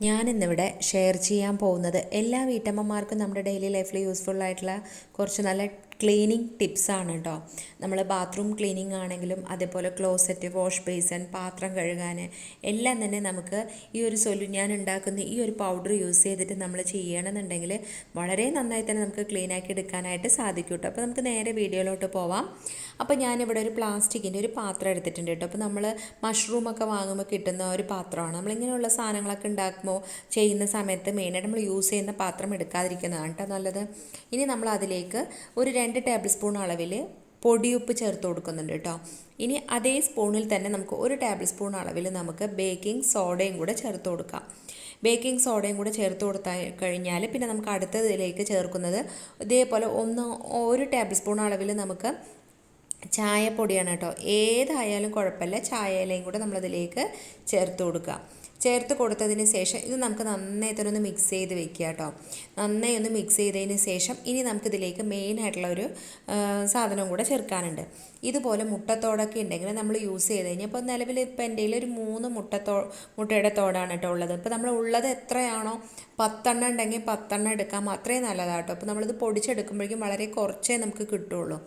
ഞാനിന്നിവിടെ ഷെയർ ചെയ്യാൻ പോകുന്നത് എല്ലാ വീട്ടമ്മമാർക്കും നമ്മുടെ ഡെയിലി ലൈഫിൽ യൂസ്ഫുൾ ആയിട്ടുള്ള കുറച്ച് നല്ല ക്ലീനിങ് ടിപ്സാണ് കേട്ടോ നമ്മൾ ബാത്റൂം ക്ലീനിങ് ആണെങ്കിലും അതേപോലെ ക്ലോസറ്റ് വാഷ് ബേസൺ പാത്രം കഴുകാൻ എല്ലാം തന്നെ നമുക്ക് ഈ ഒരു സൊല്യൂ ഞാൻ ഉണ്ടാക്കുന്ന ഈ ഒരു പൗഡർ യൂസ് ചെയ്തിട്ട് നമ്മൾ ചെയ്യണമെന്നുണ്ടെങ്കിൽ വളരെ നന്നായി തന്നെ നമുക്ക് ക്ലീൻ ആക്കി എടുക്കാനായിട്ട് സാധിക്കും കേട്ടോ അപ്പോൾ നമുക്ക് നേരെ വീഡിയോയിലോട്ട് പോവാം. അപ്പോൾ ഞാനിവിടെ ഒരു പ്ലാസ്റ്റിക്കിന്റെ ഒരു പാത്രം എടുത്തിട്ടുണ്ട് കേട്ടോ അപ്പോൾ നമ്മൾ മഷ്റൂമൊക്കെ വാങ്ങുമ്പോൾ കിട്ടുന്ന ഒരു പാത്രമാണ്. നമ്മളിങ്ങനെയുള്ള സാധനങ്ങളൊക്കെ ഉണ്ടാക്കുമ്പോൾ ചെയ്യുന്ന സമയത്ത് മെയിനായിട്ട് നമ്മൾ യൂസ് ചെയ്യുന്ന പാത്രം എടുക്കാതിരിക്കുന്നതാണ് കേട്ടോ നല്ലത്. ഇനി നമ്മൾ അതിലേക്ക് ഒരു രണ്ട് ടേബിൾ സ്പൂൺ അളവിൽ പൊടിയുപ്പ് ചേർത്ത് കൊടുക്കുന്നുണ്ട് കേട്ടോ ഇനി അതേ സ്പൂണിൽ തന്നെ നമുക്ക് ഒരു ടേബിൾ സ്പൂൺ അളവിൽ നമുക്ക് ബേക്കിംഗ് സോഡയും കൂടെ ചേർത്ത് കൊടുക്കാം. ബേക്കിംഗ് സോഡയും കൂടെ ചേർത്ത് കൊടുത്താൽ കഴിഞ്ഞാൽ പിന്നെ നമുക്ക് അടുത്തതിലേക്ക് ചേർക്കുന്നത് ഇതേപോലെ ഒന്ന് ഒരു ടേബിൾ സ്പൂൺ അളവിൽ നമുക്ക് ചായപ്പൊടിയാണ് കേട്ടോ ഏതായാലും കുഴപ്പമില്ല. ചായയിലയും കൂടെ നമ്മളതിലേക്ക് ചേർത്ത് കൊടുക്കുക ചേർത്ത് കൊടുത്തതിന് ശേഷം ഇത് നമുക്ക് നന്നായി തന്നെ ഒന്ന് മിക്സ് ചെയ്ത് വെക്കുക കേട്ടോ. നന്നായി ഒന്ന് മിക്സ് ചെയ്തതിന് ശേഷം ഇനി നമുക്കിതിലേക്ക് മെയിനായിട്ടുള്ള ഒരു സാധനം കൂടെ ചേർക്കാനുണ്ട്. ഇതുപോലെ മുട്ടത്തോടൊക്കെ ഉണ്ടെങ്കിൽ നമ്മൾ യൂസ് ചെയ്ത് കഴിഞ്ഞാൽ ഇപ്പോൾ നിലവിൽ ഇപ്പോൾ എന്റെ ഒരു മൂന്ന് മുട്ടത്തോ മുട്ടയുടെ തോടാണ് കേട്ടോ ഉള്ളത്. ഇപ്പോൾ നമ്മൾ ഉള്ളത് എത്രയാണോ പത്തെണ്ണം ഉണ്ടെങ്കിൽ പത്തെണ്ണം എടുക്കാം. അത്രയും നല്ലതാട്ടോ അപ്പോൾ നമ്മളിത് പൊടിച്ചെടുക്കുമ്പോഴേക്കും വളരെ കുറച്ചേ നമുക്ക് കിട്ടുള്ളൂ.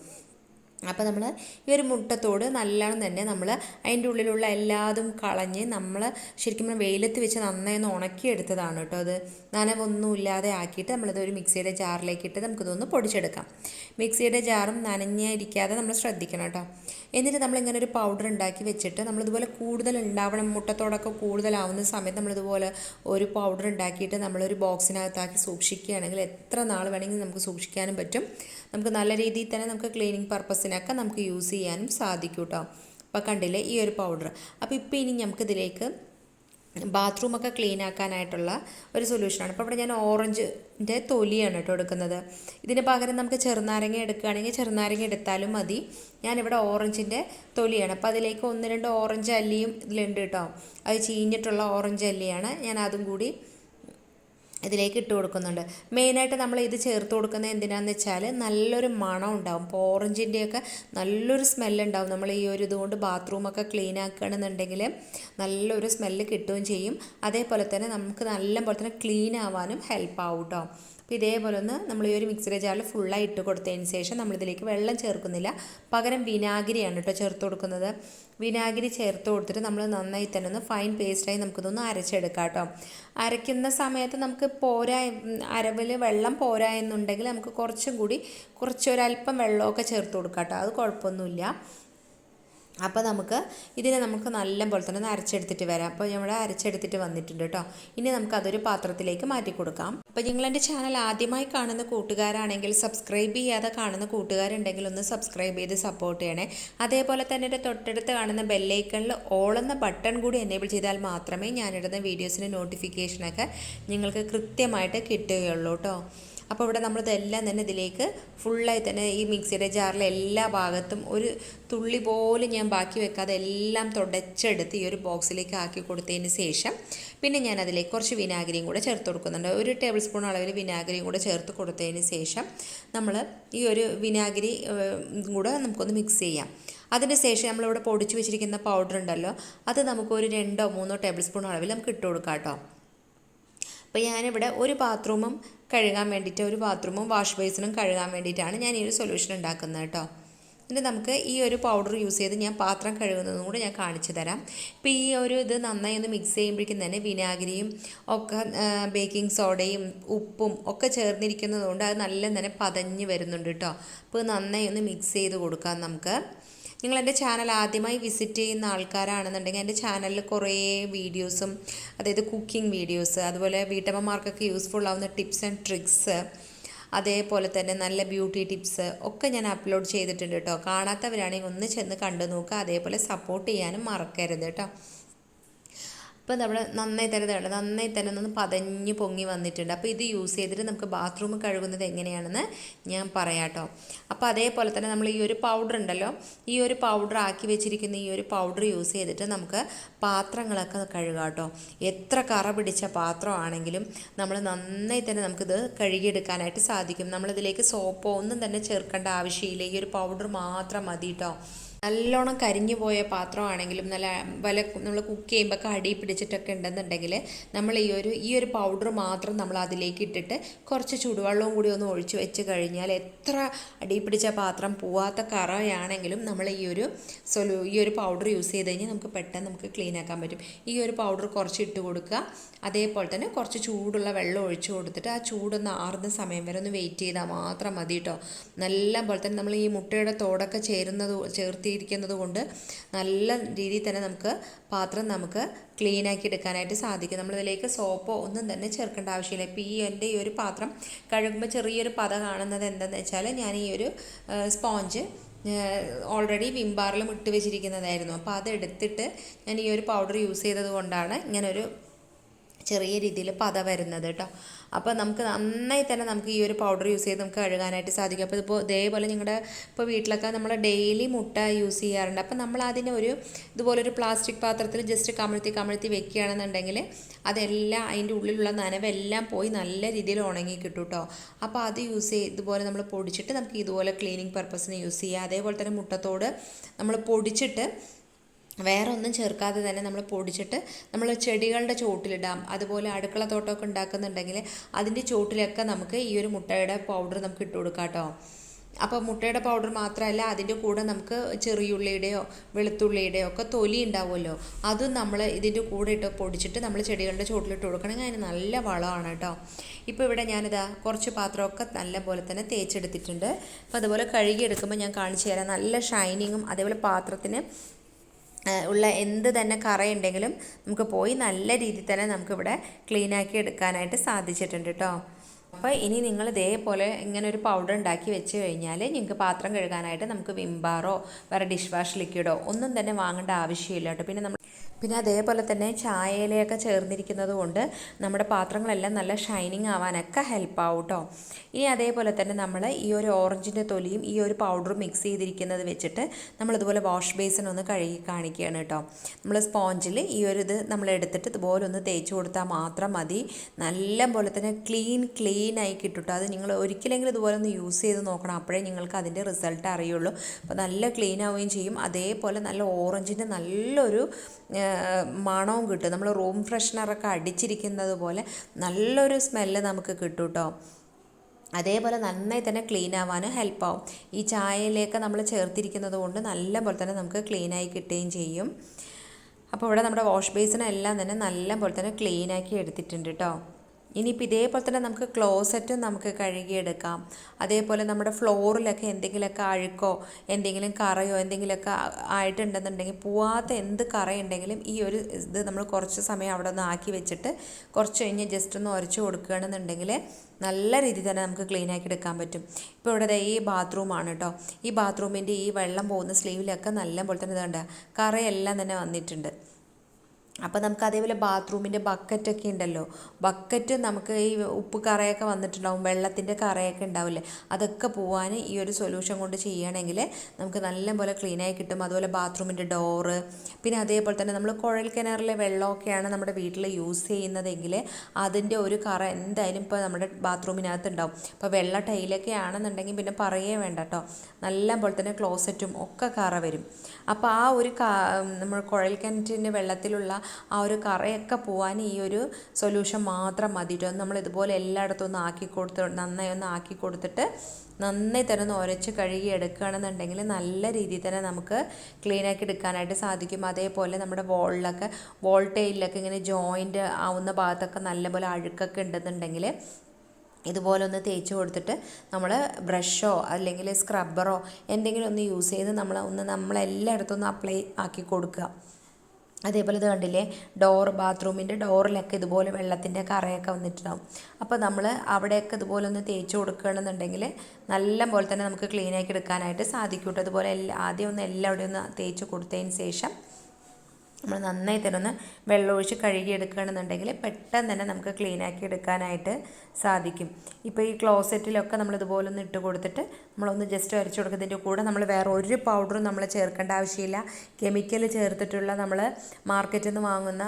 അപ്പോൾ നമ്മൾ ഈ ഒരു മുട്ടത്തോട് നല്ലോണം തന്നെ നമ്മൾ അതിന്റെ ഉള്ളിലുള്ള എല്ലാതും കളഞ്ഞ് നമ്മൾ ശരിക്കും വെയിലത്ത് വെച്ച് നന്നായി ഒന്ന് ഉണക്കിയെടുത്തതാണ് കേട്ടോ അത്. നനവൊന്നും ഇല്ലാതെ ആക്കിയിട്ട് നമ്മളിത് ഒരു മിക്സിയുടെ ജാറിലേക്ക് ഇട്ട് നമുക്കിതൊന്ന് പൊടിച്ചെടുക്കാം. മിക്സിയുടെ ജാറും നനഞ്ഞിരിക്കാതെ നമ്മൾ ശ്രദ്ധിക്കണം കേട്ടോ. എന്നിട്ട് നമ്മളിങ്ങനെ ഒരു പൗഡർ ഉണ്ടാക്കി വെച്ചിട്ട് നമ്മളിതുപോലെ കൂടുതൽ ഉണ്ടാവണം മുട്ടത്തോടൊക്കെ കൂടുതലാവുന്ന സമയത്ത് നമ്മളിതുപോലെ ഒരു പൗഡർ ഉണ്ടാക്കിയിട്ട് നമ്മളൊരു ബോക്സിനകത്താക്കി സൂക്ഷിക്കുകയാണെങ്കിൽ എത്ര നാൾ വേണമെങ്കിൽ നമുക്ക് സൂക്ഷിക്കാനും പറ്റും. നമുക്ക് നല്ല രീതിയിൽ തന്നെ നമുക്ക് ക്ലീനിങ് പർപ്പസിനൊക്കെ നമുക്ക് യൂസ് ചെയ്യാനും സാധിക്കും കേട്ടോ അപ്പോൾ കണ്ടില്ലേ ഈ ഒരു പൗഡർ അപ്പോൾ ഇപ്പോൾ ഇനി നമുക്കിതിലേക്ക് ബാത്റൂമൊക്കെ ക്ലീൻ ആക്കാനായിട്ടുള്ള ഒരു സൊല്യൂഷനാണ് അപ്പോൾ ഇവിടെ ഞാൻ ഓറഞ്ചിന്റെ തൊലിയാണ് കേട്ടോ എടുക്കുന്നത്. ഇതിന് പകരം നമുക്ക് ചെറുനാരങ്ങ എടുക്കുകയാണെങ്കിൽ ചെറുനാരങ്ങ എടുത്താലും മതി. ഞാനിവിടെ ഓറഞ്ചിന്റെ തൊലിയാണ്. അപ്പോൾ അതിലേക്ക് ഒന്ന് രണ്ട് ഓറഞ്ച് അല്ലിയും ഇതിലുണ്ട് കേട്ടോ അത് ചീഞ്ഞിട്ടുള്ള ഓറഞ്ച് അല്ലിയാണ്. ഞാൻ അതും കൂടി ഇതിലേക്ക് ഇട്ട് കൊടുക്കുന്നുണ്ട്. മെയിനായിട്ട് നമ്മൾ ഇത് ചേർത്ത് കൊടുക്കുന്നത് എന്തിനാന്ന് വെച്ചാൽ നല്ലൊരു മണം ഉണ്ടാവും. ഇപ്പോൾ ഓറഞ്ചിന്റെയൊക്കെ നല്ലൊരു സ്മെല്ലുണ്ടാവും നമ്മൾ ഈ ഒരു ഇതുകൊണ്ട് ബാത്റൂമൊക്കെ ക്ലീൻ ആക്കുകയാണെന്നുണ്ടെങ്കിൽ നല്ലൊരു സ്മെല്ല് കിട്ടുകയും ചെയ്യും. അതേപോലെ തന്നെ നമുക്ക് നല്ല പോലെ തന്നെ ക്ലീൻ ആവാനും ഹെൽപ്പ് ആവും കേട്ടോ ഇതേപോലെ ഒന്ന് നമ്മൾ ഈ ഒരു മിക്സിയുടെ ജാറിൽ ഫുള്ളായി ഇട്ട് കൊടുത്തതിന് ശേഷം നമ്മളിതിലേക്ക് വെള്ളം ചേർക്കുന്നില്ല. പകരം വിനാഗിരിയാണ് കേട്ടോ ചേർത്ത് കൊടുക്കുന്നത്. വിനാഗിരി ചേർത്ത് കൊടുത്തിട്ട് നമ്മൾ നന്നായി തന്നെ ഒന്ന് ഫൈൻ പേസ്റ്റായി നമുക്കിതൊന്ന് അരച്ചെടുക്കാം കേട്ടോ. അരയ്ക്കുന്ന സമയത്ത് നമുക്ക് പോരാ അരവിൽ വെള്ളം പോരാ എന്നുണ്ടെങ്കിൽ നമുക്ക് കുറച്ചും കൂടി കുറച്ചൊരല്പം വെള്ളമൊക്കെ ചേർത്ത് കൊടുക്കാം കേട്ടോ. അത് കുഴപ്പമൊന്നുമില്ല. അപ്പോൾ നമുക്ക് ഇതിനെ നമുക്ക് നല്ല പോലെ തന്നെ അരച്ചെടുത്തിട്ട് വരാം. അപ്പോൾ നമ്മൾ അരച്ചെടുത്തിട്ട് വന്നിട്ടുണ്ട് കേട്ടോ ഇനി നമുക്ക് അതൊരു പാത്രത്തിലേക്ക് മാറ്റി കൊടുക്കാം. അപ്പോൾ നിങ്ങൾ എന്റെ ചാനൽ ആദ്യമായി കാണുന്ന കൂട്ടുകാരാണെങ്കിൽ സബ്സ്ക്രൈബ് ചെയ്യാതെ കാണുന്ന കൂട്ടുകാരുണ്ടെങ്കിൽ ഒന്ന് സബ്സ്ക്രൈബ് ചെയ്ത് സപ്പോർട്ട് ചെയ്യണേ. അതേപോലെ തന്നെ എന്റെ തൊട്ടടുത്ത് കാണുന്ന ബെല്ലൈക്കണിൽ എന്ന ബട്ടൺ കൂടി എനേബിൾ ചെയ്താൽ മാത്രമേ ഞാനിടുന്ന വീഡിയോസിന്റെ നോട്ടിഫിക്കേഷനൊക്കെ നിങ്ങൾക്ക് കൃത്യമായിട്ട് കിട്ടുകയുള്ളൂ കേട്ടോ അപ്പോൾ ഇവിടെ നമ്മൾ ഇതെല്ലാം തന്നെ ഇതിലേക്ക് ഫുള്ളായി തന്നെ ഈ മിക്സിയുടെ ജാറിലെ എല്ലാ ഭാഗത്തും ഒരു തുള്ളി പോലും ഞാൻ ബാക്കി വെക്കാതെ എല്ലാം തുടച്ചെടുത്ത് ഈ ഒരു ബോക്സിലേക്ക് ആക്കി കൊടുത്തതിന് ശേഷം പിന്നെ ഞാൻ അതിലേക്ക് കുറച്ച് വിനാഗിരിയും കൂടെ ചേർത്ത് കൊടുക്കുന്നുണ്ട്. ഒരു ടേബിൾ സ്പൂൺ അളവിൽ വിനാഗിരിയും കൂടെ ചേർത്ത് കൊടുത്തതിന് ശേഷം നമ്മൾ ഈ ഒരു വിനാഗിരി കൂടെ നമുക്കൊന്ന് മിക്സ് ചെയ്യാം. അതിന് ശേഷം നമ്മളിവിടെ പൊടിച്ചു വെച്ചിരിക്കുന്ന പൗഡർ ഉണ്ടല്ലോ അത് നമുക്ക് ഒരു രണ്ടോ മൂന്നോ ടേബിൾ സ്പൂൺ അളവിൽ നമുക്ക് ഇട്ട് കൊടുക്കാം കേട്ടോ. അപ്പോൾ ഞാനിവിടെ ഒരു ബാത്റൂമും കഴുകാൻ വേണ്ടിയിട്ട് ഒരു ബാത്റൂമും വാഷ് ബേസിനും കഴുകാൻ വേണ്ടിയിട്ടാണ് ഞാൻ ഈ ഒരു സൊല്യൂഷൻ ഉണ്ടാക്കുന്നത് കേട്ടോ. എന്നിട്ട് നമുക്ക് ഈ ഒരു പൗഡർ യൂസ് ചെയ്ത് ഞാൻ പാത്രം കഴുകുന്നതും കൂടെ ഞാൻ കാണിച്ചു തരാം. ഇപ്പോൾ ഈ ഒരു ഇത് നന്നായി ഒന്ന് മിക്സ് ചെയ്യുമ്പോഴേക്കും തന്നെ വിനാഗിരിയും ഒക്കെ ബേക്കിംഗ് സോഡയും ഉപ്പും ഒക്കെ ചേർന്നിരിക്കുന്നതുകൊണ്ട് അത് നല്ല തന്നെ പതഞ്ഞ് വരുന്നുണ്ട് കേട്ടോ. അപ്പോൾ നന്നായി ഒന്ന് മിക്സ് ചെയ്ത് കൊടുക്കാം നമുക്ക്. നിങ്ങൾ എന്റെ ചാനൽ ആദ്യമായി വിസിറ്റ് ചെയ്യുന്ന ആൾക്കാരാണെന്നുണ്ടെങ്കിൽ എന്റെ ചാനലിൽ കുറേ വീഡിയോസും അതായത് കുക്കിംഗ് വീഡിയോസ് അതുപോലെ വീട്ടമ്മമാർക്കൊക്കെ യൂസ്ഫുൾ ആവുന്ന ടിപ്സ് ആൻഡ് ട്രിക്സ് അതേപോലെ തന്നെ നല്ല ബ്യൂട്ടി ടിപ്സ് ഒക്കെ ഞാൻ അപ്ലോഡ് ചെയ്തിട്ടുണ്ട് കേട്ടോ. കാണാത്തവരാണെങ്കിൽ ഒന്ന് ചെന്ന് കണ്ടു നോക്കുക അതേപോലെ സപ്പോർട്ട് ചെയ്യാനും മറക്കരുത് കേട്ടോ. അപ്പോൾ നമ്മൾ നന്നായി തന്നെ വേണ്ട നന്നായി തന്നെ ഒന്ന് പതഞ്ഞ് പൊങ്ങി വന്നിട്ടുണ്ട്. അപ്പോൾ ഇത് യൂസ് ചെയ്തിട്ട് നമുക്ക് ബാത്റൂം കഴുകുന്നത് എങ്ങനെയാണെന്ന് ഞാൻ പറയാം കേട്ടോ. അപ്പോൾ അതേപോലെ തന്നെ നമ്മൾ ഈ ഒരു പൗഡർ ഉണ്ടല്ലോ ഈ ഒരു പൗഡർ ആക്കി വെച്ചിരിക്കുന്ന ഈ ഒരു പൗഡർ യൂസ് ചെയ്തിട്ട് നമുക്ക് പാത്രങ്ങളൊക്കെ കഴുകാം കേട്ടോ. എത്ര കറ പിടിച്ച പാത്രമാണെങ്കിലും നമ്മൾ നന്നായി തന്നെ നമുക്കിത് കഴുകിയെടുക്കാനായിട്ട് സാധിക്കും. നമ്മളിതിലേക്ക് സോപ്പോ ഒന്നും തന്നെ ചേർക്കേണ്ട ആവശ്യമില്ല. ഈ ഒരു പൗഡർ മാത്രം മതി കേട്ടോ. നല്ലോണം കരിഞ്ഞു പോയ പാത്രമാണെങ്കിലും നല്ല വല നമ്മൾ കുക്ക് ചെയ്യുമ്പോൾ ഒക്കെ അടി പിടിച്ചിട്ടൊക്കെ ഉണ്ടെന്നുണ്ടെങ്കിൽ നമ്മൾ ഈ ഒരു ഈ ഒരു പൗഡർ മാത്രം നമ്മൾ അതിലേക്ക് ഇട്ടിട്ട് കുറച്ച് ചൂടുവെള്ളവും കൂടി ഒന്ന് ഒഴിച്ച് വെച്ച് കഴിഞ്ഞാൽ എത്ര അടി പിടിച്ച പാത്രം പോവാത്ത കറയാണെങ്കിലും നമ്മൾ ഈ ഒരു സൊലു ഈ ഒരു പൗഡർ യൂസ് ചെയ്ത് കഴിഞ്ഞാൽ നമുക്ക് പെട്ടെന്ന് നമുക്ക് ക്ലീൻ ആക്കാൻ പറ്റും. ഈ ഒരു പൗഡർ കുറച്ച് ഇട്ട് കൊടുക്കുക. അതേപോലെ തന്നെ കുറച്ച് ചൂടുള്ള വെള്ളം ഒഴിച്ച് കൊടുത്തിട്ട് ആ ചൂടൊന്ന് ആറുന്ന സമയം വരെ ഒന്ന് വെയിറ്റ് ചെയ്താൽ മാത്രം മതി കേട്ടോ നല്ല പോലെ തന്നെ നമ്മൾ ഈ മുട്ടയുടെ തോടൊക്കെ ചേരുന്നത് ചേർത്തിയിരിക്കുന്നത് കൊണ്ട് നല്ല രീതിയിൽ തന്നെ നമുക്ക് പാത്രം നമുക്ക് ക്ലീൻ ആക്കി എടുക്കാനായിട്ട് സാധിക്കും. നമ്മളിതിലേക്ക് സോപ്പോ ഒന്നും തന്നെ ചേർക്കേണ്ട ആവശ്യമില്ല. ഇപ്പോൾ ഈ എന്റെ ഈ ഒരു പാത്രം കഴുകുമ്പോൾ ചെറിയൊരു പത കാണുന്നത് എന്താണെന്ന് വെച്ചാൽ ഞാൻ ഈ ഒരു സ്പോഞ്ച് ഓൾറെഡി വിംബാറിലും ഇട്ട് വെച്ചിരിക്കുന്നതായിരുന്നു. അപ്പോൾ അതെടുത്തിട്ട് ഞാൻ ഈ ഒരു പൗഡർ യൂസ് ചെയ്തത് കൊണ്ടാണ് ഇങ്ങനൊരു ചെറിയ രീതിയിൽ പത വരുന്നത് കേട്ടോ അപ്പോൾ നമുക്ക് നന്നായി തന്നെ നമുക്ക് ഈ ഒരു പൗഡർ യൂസ് ചെയ്ത് നമുക്ക് കഴുകാനായിട്ട് സാധിക്കും. അപ്പോൾ ഇപ്പോൾ ഇതേപോലെ നിങ്ങളുടെ ഇപ്പോൾ വീട്ടിലൊക്കെ നമ്മൾ ഡെയിലി മുട്ട യൂസ് ചെയ്യാറുണ്ട്. അപ്പോൾ നമ്മൾ അതിനെ ഒരു ഇതുപോലൊരു പ്ലാസ്റ്റിക് പാത്രത്തിൽ ജസ്റ്റ് കമഴ്ത്തി കമഴ്ത്തി വെക്കുകയാണെന്നുണ്ടെങ്കിൽ അതെല്ലാം അതിന്റെ ഉള്ളിലുള്ള നനവെല്ലാം പോയി നല്ല രീതിയിൽ ഉണങ്ങി കിട്ടും കേട്ടോ അപ്പോൾ അത് യൂസ് ചെയ്ത് ഇതുപോലെ നമ്മൾ പൊടിച്ചിട്ട് നമുക്ക് ഇതുപോലെ ക്ലീനിങ് പർപ്പസിന് യൂസ് ചെയ്യാം. അതേപോലെ തന്നെ മുട്ടത്തോട് നമ്മൾ പൊടിച്ചിട്ട് വേറെ ഒന്നും ചേർക്കാതെ തന്നെ നമ്മൾ പൊടിച്ചിട്ട് നമ്മൾ ചെടികളുടെ ചുവട്ടിലിടാം. അതുപോലെ അടുക്കള തോട്ടമൊക്കെ ഉണ്ടാക്കുന്നുണ്ടെങ്കിൽ അതിന്റെ ചുവട്ടിലൊക്കെ നമുക്ക് ഈ ഒരു മുട്ടയുടെ പൗഡർ നമുക്ക് ഇട്ട് കൊടുക്കാം കേട്ടോ. അപ്പോൾ മുട്ടയുടെ പൗഡർ മാത്രമല്ല അതിന്റെ കൂടെ നമുക്ക് ചെറിയുള്ളിയുടെയോ വെളുത്തുള്ളിയുടെയോ ഒക്കെ തൊലി ഉണ്ടാവുമല്ലോ. അതും നമ്മൾ ഇതിന്റെ കൂടെ ഇട്ട് പൊടിച്ചിട്ട് നമ്മൾ ചെടികളുടെ ചുവട്ടിലിട്ട് കൊടുക്കണമെങ്കിൽ അതിന് നല്ല വളമാണ് കേട്ടോ. ഇപ്പോൾ ഇവിടെ ഞാനിതാ കുറച്ച് പാത്രമൊക്കെ നല്ല പോലെ തന്നെ തേച്ചെടുത്തിട്ടുണ്ട്. അപ്പോൾ അതുപോലെ കഴുകിയെടുക്കുമ്പോൾ ഞാൻ കാണിച്ചു തരാം. നല്ല ഷൈനിങ്ങും അതേപോലെ പാത്രത്തിന് ഉള്ള എന്ത് തന്നെ കറയുണ്ടെങ്കിലും നമുക്ക് പോയി നല്ല രീതിയിൽ തന്നെ നമുക്കിവിടെ ക്ലീനാക്കി എടുക്കാനായിട്ട് സാധിച്ചിട്ടുണ്ട് കേട്ടോ അപ്പോൾ ഇനി നിങ്ങൾ ഇതേപോലെ ഇങ്ങനെ ഒരു പൗഡർ ഉണ്ടാക്കി വെച്ച് കഴിഞ്ഞാൽ നിങ്ങൾക്ക് പാത്രം കഴുകാനായിട്ട് നമുക്ക് വിംബാറോ വേറെ ഡിഷ് വാഷ് ലിക്വിഡോ ഒന്നും തന്നെ വാങ്ങേണ്ട ആവശ്യമില്ല കേട്ടോ പിന്നെ നമ്മൾ പിന്നെ അതേപോലെ തന്നെ ചായയിലൊക്കെ ചേർന്നിരിക്കുന്നത് കൊണ്ട് നമ്മുടെ പാത്രങ്ങളെല്ലാം നല്ല ഷൈനിങ് ആവാനൊക്കെ ഹെൽപ്പ് ആവും കേട്ടോ ഇനി അതേപോലെ തന്നെ നമ്മൾ ഈ ഒരു ഓറഞ്ചിന്റെ തൊലിയും ഈ ഒരു പൗഡറും മിക്സ് ചെയ്തിരിക്കുന്നത് വെച്ചിട്ട് നമ്മളിതുപോലെ വാഷ് ബേസിൻ ഒന്ന് കഴുകി കാണിക്കുകയാണ് കേട്ടോ നമ്മൾ സ്പോഞ്ചിൽ ഈ ഒരു ഇത് നമ്മൾ എടുത്തിട്ട് ഇതുപോലെ ഒന്ന് തേച്ച് കൊടുത്താൽ മാത്രം മതി. നല്ല പോലെ തന്നെ ക്ലീൻ ക്ലീൻ ആയി കിട്ടും അത് നിങ്ങൾ ഒരിക്കലെങ്കിലും ഇതുപോലെ ഒന്ന് യൂസ് ചെയ്ത് നോക്കണം. അപ്പോഴേ നിങ്ങൾക്ക് അതിന്റെ റിസൾട്ട് അറിയുള്ളൂ. അപ്പോൾ നല്ല ക്ലീൻ ആവുകയും ചെയ്യും. അതേപോലെ നല്ല ഓറഞ്ചിന്റെ നല്ലൊരു മണവും കിട്ടും. നമ്മൾ റൂം ഫ്രഷ്നറൊക്കെ അടിച്ചിരിക്കുന്നത് പോലെ നല്ലൊരു സ്മെല്ല് നമുക്ക് കിട്ടും കേട്ടോ അതേപോലെ നന്നായി തന്നെ ക്ലീൻ ആവാനും ഹെൽപ്പാവും. ഈ ചായയിലേക്ക് നമ്മൾ ചേർത്തിരിക്കുന്നത് കൊണ്ട് നല്ല പോലെ തന്നെ നമുക്ക് ക്ലീനായി കിട്ടുകയും ചെയ്യും. അപ്പോൾ ഇവിടെ നമ്മുടെ വാഷ് ബേസിനെല്ലാം തന്നെ നല്ല പോലെ തന്നെ ക്ലീനാക്കി എടുത്തിട്ടുണ്ട് കേട്ടോ ഇനിയിപ്പോൾ ഇതേപോലെ തന്നെ നമുക്ക് ക്ലോസറ്റും നമുക്ക് കഴുകിയെടുക്കാം. അതേപോലെ നമ്മുടെ ഫ്ലോറിലൊക്കെ എന്തെങ്കിലുമൊക്കെ അഴുക്കോ എന്തെങ്കിലും കറയോ എന്തെങ്കിലുമൊക്കെ ആയിട്ടുണ്ടെന്നുണ്ടെങ്കിൽ പോവാത്ത എന്ത് കറയുണ്ടെങ്കിലും ഈ ഒരു ഇത് നമ്മൾ കുറച്ച് സമയം അവിടെ ഒന്ന് ആക്കി വെച്ചിട്ട് കുറച്ച് കഴിഞ്ഞ് ജസ്റ്റ് ഒന്ന് ഉരച്ച് കൊടുക്കുകയാണെന്നുണ്ടെങ്കിൽ നല്ല രീതിയിൽ തന്നെ നമുക്ക് ക്ലീൻ ആക്കി എടുക്കാൻ പറ്റും. ഇപ്പോൾ ഇവിടെ ഈ ബാത്റൂമാണ് കേട്ടോ. ഈ ബാത്റൂമിന്റെ ഈ വെള്ളം പോകുന്ന സ്ലീവിലൊക്കെ നല്ല പോലെ തന്നെ ഇതുണ്ട് കറയെല്ലാം തന്നെ വന്നിട്ടുണ്ട്. അപ്പോൾ നമുക്ക് അതേപോലെ ബാത്റൂമിന്റെ ബക്കറ്റൊക്കെ ഉണ്ടല്ലോ. ബക്കറ്റ് നമുക്ക് ഈ ഉപ്പ് കറയൊക്കെ വന്നിട്ടുണ്ടാവും. വെള്ളത്തിന്റെ കറയൊക്കെ ഉണ്ടാവില്ലേ? അതൊക്കെ പോവാൻ ഈ ഒരു സൊല്യൂഷൻ കൊണ്ട് ചെയ്യുകയാണെങ്കിൽ നമുക്ക് നല്ലപോലെ ക്ലീനായി കിട്ടും. അതുപോലെ ബാത്റൂമിന്റെ ഡോറ് പിന്നെ അതേപോലെ തന്നെ നമ്മൾ കുഴൽ കിണറിലെ വെള്ളമൊക്കെയാണ് നമ്മുടെ വീട്ടിൽ യൂസ് ചെയ്യുന്നതെങ്കിൽ അതിന്റെ ഒരു കറ എന്തായാലും ഇപ്പോൾ നമ്മുടെ ബാത്റൂമിനകത്ത് ഉണ്ടാവും. അപ്പോൾ വെള്ള ടൈലൊക്കെ ആണെന്നുണ്ടെങ്കിൽ പിന്നെ പറയേ വേണ്ട കേട്ടോ. നല്ല പോലെ തന്നെ ക്ലോസറ്റും ഒക്കെ കറ വരും. അപ്പോൾ ആ ഒരു നമ്മൾ കുഴൽ കിണറ്റിന്റെ വെള്ളത്തിലുള്ള ആ ഒരു കറയൊക്കെ പോകാൻ ഈ ഒരു സൊല്യൂഷൻ മാത്രം മതി കേട്ടോ നമ്മൾ ഇതുപോലെ എല്ലായിടത്തും ഒന്ന് ആക്കി കൊടുത്ത് നന്നായി ഒന്ന് ആക്കി കൊടുത്തിട്ട് നന്നായി തന്നെ ഒന്ന് ഉരച്ച് കഴുകി എടുക്കുകയാണെന്നുണ്ടെങ്കിൽ നല്ല രീതിയിൽ തന്നെ നമുക്ക് ക്ലീനാക്കി എടുക്കാനായിട്ട് സാധിക്കും. അതേപോലെ നമ്മുടെ വോളിലൊക്കെ വോൾ ടൈലിലൊക്കെ ഇങ്ങനെ ജോയിന്റ് ആവുന്ന ഭാഗത്തൊക്കെ നല്ലപോലെ അഴുക്കൊക്കെ ഉണ്ടെന്നുണ്ടെങ്കിൽ ഇതുപോലെ ഒന്ന് തേച്ച് കൊടുത്തിട്ട് നമ്മൾ ബ്രഷോ അല്ലെങ്കിൽ സ്ക്രബ്ബറോ എന്തെങ്കിലും ഒന്ന് യൂസ് ചെയ്ത് നമ്മൾ ഒന്ന് നമ്മളെല്ലായിടത്തും ഒന്ന് അപ്ലൈ ആക്കി കൊടുക്കുക. അതേപോലെ ഇത് കണ്ടില്ലേ? ഡോർ ബാത്റൂമിന്റെ ഡോറിലൊക്കെ ഇതുപോലെ വെള്ളത്തിന്റെ കറയൊക്കെ വന്നിട്ടുണ്ടാവും. അപ്പോൾ നമ്മൾ അവിടെയൊക്കെ ഇതുപോലെ ഒന്ന് തേച്ച് കൊടുക്കുകയാണെന്നുണ്ടെങ്കിൽ നല്ല പോലെ തന്നെ നമുക്ക് ക്ലീനാക്കി എടുക്കാനായിട്ട് സാധിക്കും കേട്ടോ അതുപോലെ എല്ലാ ആദ്യം ഒന്ന് എല്ലാവിടെയും ഒന്ന് തേച്ച് കൊടുത്തതിന് ശേഷം നമ്മൾ നന്നായി തന്നെ ഒന്ന് വെള്ളമൊഴിച്ച് കഴുകിയെടുക്കുകയാണെന്നുണ്ടെങ്കിൽ പെട്ടെന്ന് തന്നെ നമുക്ക് ക്ലീൻ ആക്കി എടുക്കാനായിട്ട് സാധിക്കും. ഇപ്പോൾ ഈ ക്ലോസറ്റിലൊക്കെ നമ്മൾ ഇതുപോലെ ഒന്ന് ഇട്ട് കൊടുത്തിട്ട് നമ്മളൊന്ന് ജസ്റ്റ് അരച്ചു കൊടുക്കുന്നതിന്റെ കൂടെ നമ്മൾ വേറെ ഒരു പൗഡറും നമ്മൾ ചേർക്കേണ്ട ആവശ്യമില്ല. കെമിക്കൽ ചേർത്തിട്ടുള്ള നമ്മൾ മാർക്കറ്റിൽ നിന്ന് വാങ്ങുന്ന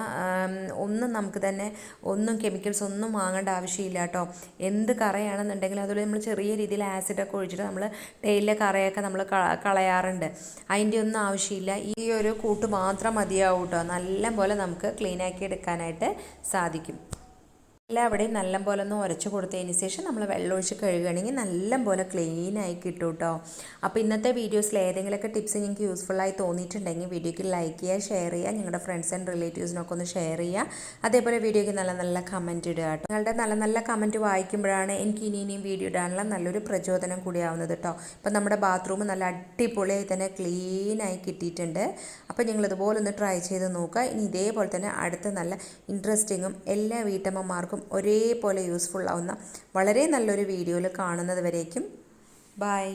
ഒന്നും നമുക്ക് തന്നെ ഒന്നും കെമിക്കൽസ് ഒന്നും വാങ്ങേണ്ട ആവശ്യമില്ല കേട്ടോ. എന്ത് കറയാണെന്നുണ്ടെങ്കിലും അതുപോലെ നമ്മൾ ചെറിയ രീതിയിൽ ആസിഡൊക്കെ ഒഴിച്ചിട്ട് നമ്മൾ ടൈലിലെ കറയൊക്കെ നമ്മൾ കളയാറുണ്ട്. അതിന്റെ ഒന്നും ആവശ്യമില്ല. ഈ ഒരു കൂട്ട് മാത്രം മതിയാവും കേട്ടോ? നല്ല പോലെ നമുക്ക് ക്ലീനാക്കി എടുക്കാനായിട്ട് സാധിക്കും. എല്ലാവിടെയും നല്ല പോലെ ഒന്ന് ഉരച്ച് കൊടുത്തതിന് ശേഷം നമ്മൾ വെള്ളമൊഴിച്ച് കഴുകുകയാണെങ്കിൽ നല്ല പോലെ ക്ലീൻ ആയി കിട്ടും കേട്ടോ അപ്പോൾ ഇന്നത്തെ വീഡിയോസിൽ ഏതെങ്കിലുമൊക്കെ ടിപ്സ് നിങ്ങൾക്ക് യൂസ്ഫുൾ ആയി തോന്നിയിട്ടുണ്ടെങ്കിൽ വീഡിയോയ്ക്ക് ലൈക്ക് ചെയ്യുക ഷെയർ ചെയ്യുക നിങ്ങളുടെ ഫ്രണ്ട്സ് ആൻഡ് റിലേറ്റീവ്സിനൊക്കെ ഒന്ന് ഷെയർ ചെയ്യുക. അതേപോലെ വീഡിയോയ്ക്ക് നല്ല നല്ല കമന്റ് ഇടുക കേട്ടോ നിങ്ങളുടെ നല്ല നല്ല കമന്റ് വായിക്കുമ്പോഴാണ് എനിക്ക് ഇനി ഇനിയും വീഡിയോ ഇടാനുള്ള നല്ലൊരു പ്രചോദനം കൂടിയാവുന്നത് കേട്ടോ ഇപ്പം നമ്മുടെ ബാത്റൂം നല്ല അടിപൊളിയായി തന്നെ ക്ലീനായി കിട്ടിയിട്ടുണ്ട്. അപ്പോൾ നിങ്ങൾ ഇതുപോലെ ഒന്ന് ട്രൈ ചെയ്ത് നോക്കുക. ഇനി ഇതേപോലെ തന്നെ അടുത്ത നല്ല ഇൻട്രസ്റ്റിങ്ങും എല്ലാ വീട്ടമ്മമാർക്കും ഒരേപോലെ യൂസ്ഫുൾ ആവുന്ന വളരെ നല്ലൊരു വീഡിയോയിൽ കാണുന്നത് വരേക്കും. ബൈ